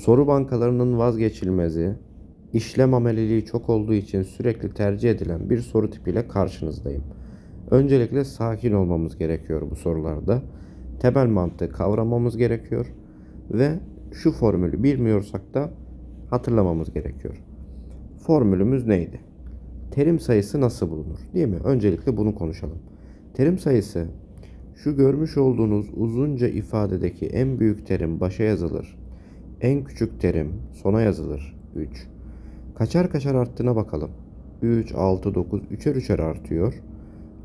Soru bankalarının vazgeçilmezi, işlem ameliliği çok olduğu için sürekli tercih edilen bir soru tipiyle karşınızdayım. Öncelikle sakin olmamız gerekiyor bu sorularda. Temel mantığı kavramamız gerekiyor ve şu formülü bilmiyorsak da hatırlamamız gerekiyor. Formülümüz neydi? Terim sayısı nasıl bulunur? Değil mi? Öncelikle bunu konuşalım. Terim sayısı şu görmüş olduğunuz uzunca ifadedeki en büyük terim başa yazılır. En küçük terim sona yazılır. 3. Kaçar kaçar arttığına bakalım. 3, 6, 9, 3'er 3'er artıyor.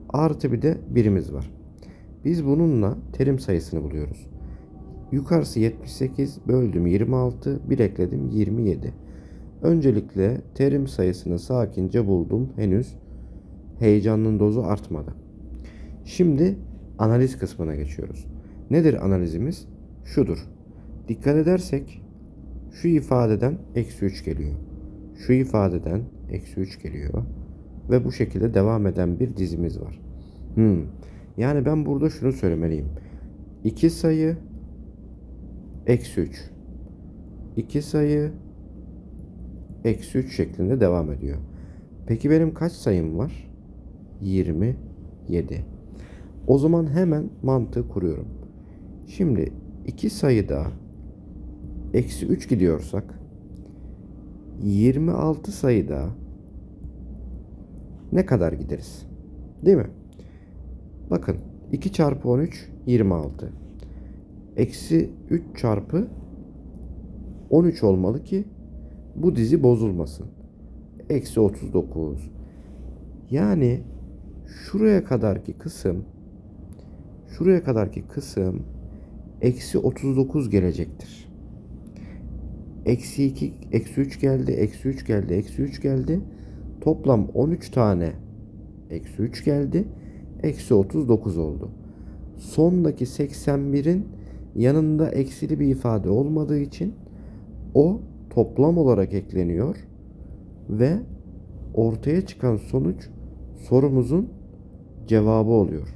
Artı bir de birimiz var. Biz bununla terim sayısını buluyoruz. Yukarısı 78 böldüm 26 bir ekledim 27. Öncelikle terim sayısını sakince buldum. Henüz heyecanın dozu artmadı. Şimdi analiz kısmına geçiyoruz. Nedir analizimiz? Şudur. Dikkat edersek şu ifadeden eksi 3 geliyor. Şu ifadeden eksi 3 geliyor. Ve bu şekilde devam eden bir dizimiz var. Hmm. Yani ben burada şunu söylemeliyim. 2 sayı eksi 3. 2 sayı eksi 3 şeklinde devam ediyor. Peki benim kaç sayım var? 27. O zaman hemen mantığı kuruyorum. Şimdi iki sayıda eksi 3 gidiyorsak 26 sayıda ne kadar gideriz? Değil mi? Bakın 2 çarpı 13 26. Eksi 3 çarpı 13 olmalı ki bu dizi bozulmasın. Eksi 39. Yani şuraya kadarki kısım şuraya kadarki kısım eksi 39 gelecektir. Eksi 2, eksi 3 geldi, eksi 3 geldi, eksi 3 geldi. Toplam 13 tane eksi 3 geldi. Eksi 39 oldu. Sondaki 81'in yanında eksili bir ifade olmadığı için o toplam olarak ekleniyor ve ortaya çıkan sonuç sorumuzun cevabı oluyor.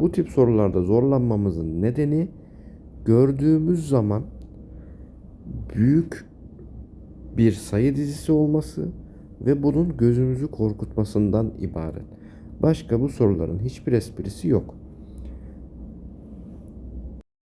Bu tip sorularda zorlanmamızın nedeni gördüğümüz zaman büyük bir sayı dizisi olması ve bunun gözümüzü korkutmasından ibaret. Başka bu soruların hiçbir esprisi yok.